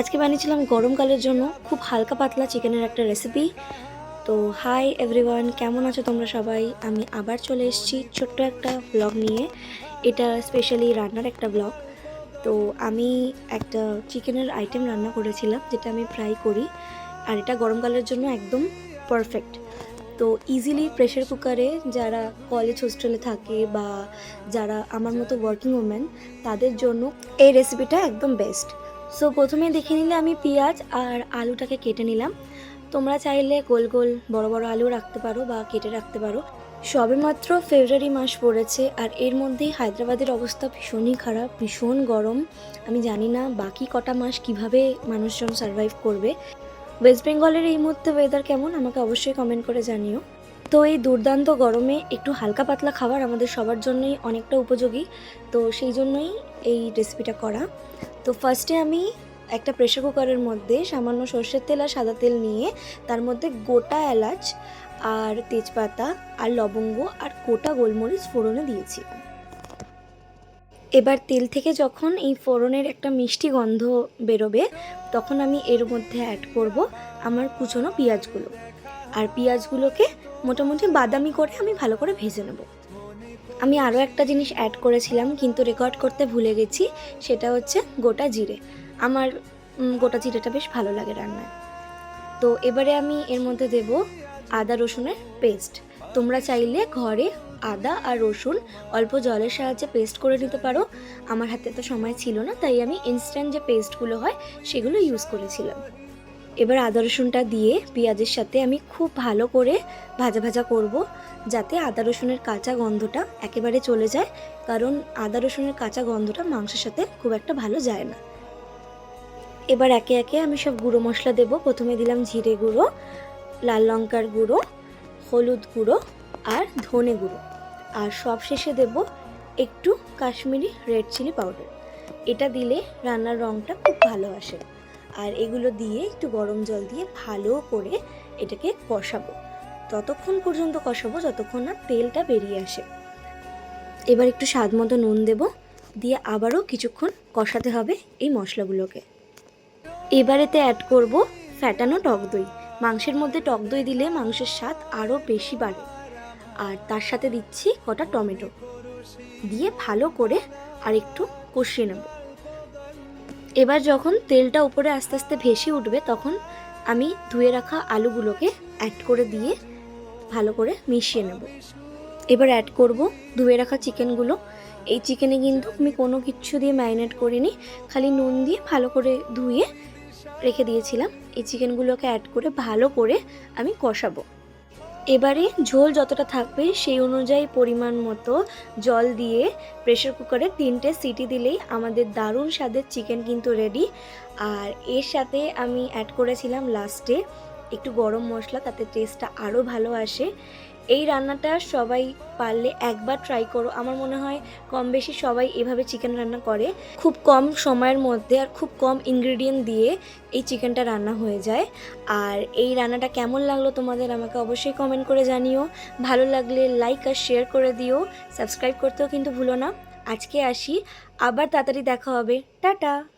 আজকে বানিয়েছিলাম গরমকালের জন্য খুব হালকা পাতলা চিকেনের একটা রেসিপি তো হাই এভরিওয়ান কেমন আছো তোমরা সবাই? আমি আবার চলে এসেছি ছোট্ট একটা ব্লগ নিয়ে। এটা স্পেশালি রান্নার একটা ব্লগ তো আমি একটা চিকেনের আইটেম রান্না করেছিলাম, যেটা আমি ফ্রাই করি। আর এটা গরমকালের জন্য একদম পারফেক্ট তো ইজিলি প্রেশার কুকারে যারা কলেজ হোস্টেলে থাকে বা যারা আমার মতো ওয়ার্কিং ওম্যান তাদের জন্য এই রেসিপিটা একদম বেস্ট সো প্রথমে দেখে নিলে আমি পেঁয়াজ আর আলুটাকে কেটে নিলাম। তোমরা চাইলে গোল গোল বড় বড় আলু রাখতে পারো বা কেটে রাখতে পারো। সবেমাত্র ফেব্রুয়ারি মাস পড়েছে আর এর মধ্যেই হায়দ্রাবাদের অবস্থা ভীষণই খারাপ, ভীষণ গরম। আমি জানি না বাকি কটা মাস কীভাবে মানুষজন সার্ভাইভ করবে। ওয়েস্ট বেঙ্গলের এই মুহূর্তে ওয়েদার কেমন? আমাকে অবশ্যই কমেন্ট করে জানিও। তো এই দুর্দান্ত গরমে একটু হালকা পাতলা খাবার আমাদের সবার জন্যই অনেকটা উপযোগী। তো সেই জন্যই এই রেসিপিটা করা। তো ফার্স্টে আমি একটা প্রেশার কুকারের মধ্যে সামান্য সর্ষের তেল আর সাদা তেল নিয়ে তার মধ্যে গোটা এলাচ আর তেজপাতা আর লবঙ্গ আর গোটা গোলমরিচ ফোড়নে দিয়েছি। এবার তেল থেকে যখন এই ফোড়নের একটা মিষ্টি গন্ধ বেরোবে, তখন আমি এর মধ্যে অ্যাড করব আমার কুচনো পেঁয়াজগুলো। আর পেঁয়াজগুলোকে মোটামুটি বাদামি করে আমি ভালো করে ভেজে নেব। আমি আরও একটা জিনিস অ্যাড করেছিলাম, কিন্তু রেকর্ড করতে ভুলে গেছি, সেটা হচ্ছে গোটা জিরে। আমার গোটা জিরেটা বেশ ভালো লাগে রান্নায়। তো এবারে আমি এর মধ্যে দেব আদা রসুনের পেস্ট তোমরা চাইলে ঘরে আদা আর রসুন অল্প জলের সাহায্যে পেস্ট করে নিতে পারো। আমার হাতে তো সময় ছিল না, তাই আমি ইনস্ট্যান্ট যে পেস্টগুলো হয়, সেগুলো ইউজ করেছিলাম। এবার আদা রসুনটা দিয়ে পেঁয়াজের সাথে আমি খুব ভালো করে ভাজা ভাজা করব, যাতে আদা রসুনের কাঁচা গন্ধটা একেবারে চলে যায়, কারণ আদা রসুনের কাঁচা গন্ধটা মাংসের সাথে খুব একটা ভালো যায় না। এবার একে একে আমি সব গুঁড়ো মশলা দেব। প্রথমে দিলাম জিরে গুঁড়ো, লাল লঙ্কার গুঁড়ো, হলুদ গুঁড়ো আর ধনে গুঁড়ো। আর সব শেষে দেব একটু কাশ্মীরি রেড চিলি পাউডার। এটা দিলে রান্নার রঙটা খুব ভালো আসে। আর এগুলো দিয়ে একটু গরম জল দিয়ে ভালো করে এটাকে কষাবো। ততক্ষণ পর্যন্ত কষাবো যতক্ষণ না তেলটা বেরিয়ে আসে। এবার একটু স্বাদ মতো নুন দেব, দিয়ে আবারও কিছুক্ষণ কষাতে হবে এই মশলাগুলোকে। এবারেতে অ্যাড করব ফ্যাটানো টক দই। মাংসের মধ্যে টক দই দিলে মাংসের স্বাদ আরও বেশি বাড়ে। আর তার সাথে দিচ্ছি কটা টমেটো। দিয়ে ভালো করে আর একটু কষিয়ে নেব। এবার যখন তেলটা উপরে আস্তে আস্তে ভেসে উঠবে, তখন আমি ধুয়ে রাখা আলুগুলোকে অ্যাড করে দিয়ে ভালো করে মিশিয়ে নেব। এবার অ্যাড করব, ধুয়ে রাখা চিকেনগুলো। এই চিকেনে কিন্তু আমি কোনো কিচ্ছু দিয়ে ম্যারিনেট করিনি, খালি নুন দিয়ে ভালো করে ধুয়ে রেখে দিয়েছিলাম। এই চিকেনগুলোকে অ্যাড করে ভালো করে আমি কষাবো। এবারে ঝোল যতটা থাকবে সেই অনুযায়ী পরিমাণ মতো জল দিয়ে প্রেশার কুকারে তিনটে সিটি দিলেই আমাদের দারুণ স্বাদের চিকেন কিন্তু রেডি আর এর সাথে আমি অ্যাড করেছিলাম লাস্টে একটু গরম মশলা, তাতে টেস্টটা আরও ভালো আসে। এই রান্নাটা সবাই পারলে একবার ট্রাই করো। আমার মনে হয় কম বেশি সবাই এভাবে চিকেন রান্না করে। খুব কম সময়ের মধ্যে আর খুব কম ইনগ্রিডিয়েন্ট দিয়ে এই চিকেনটা রান্না হয়ে যায়। আর এই রান্নাটা কেমন লাগল তোমাদের আমাকে অবশ্যই কমেন্ট করে জানিও। ভালো লাগলে লাইক আর শেয়ার করে দিও। সাবস্ক্রাইব করতেও কিন্তু ভুলো না। আজকে আসি। আবার তাড়াতাড়ি দেখা হবে। টাটা!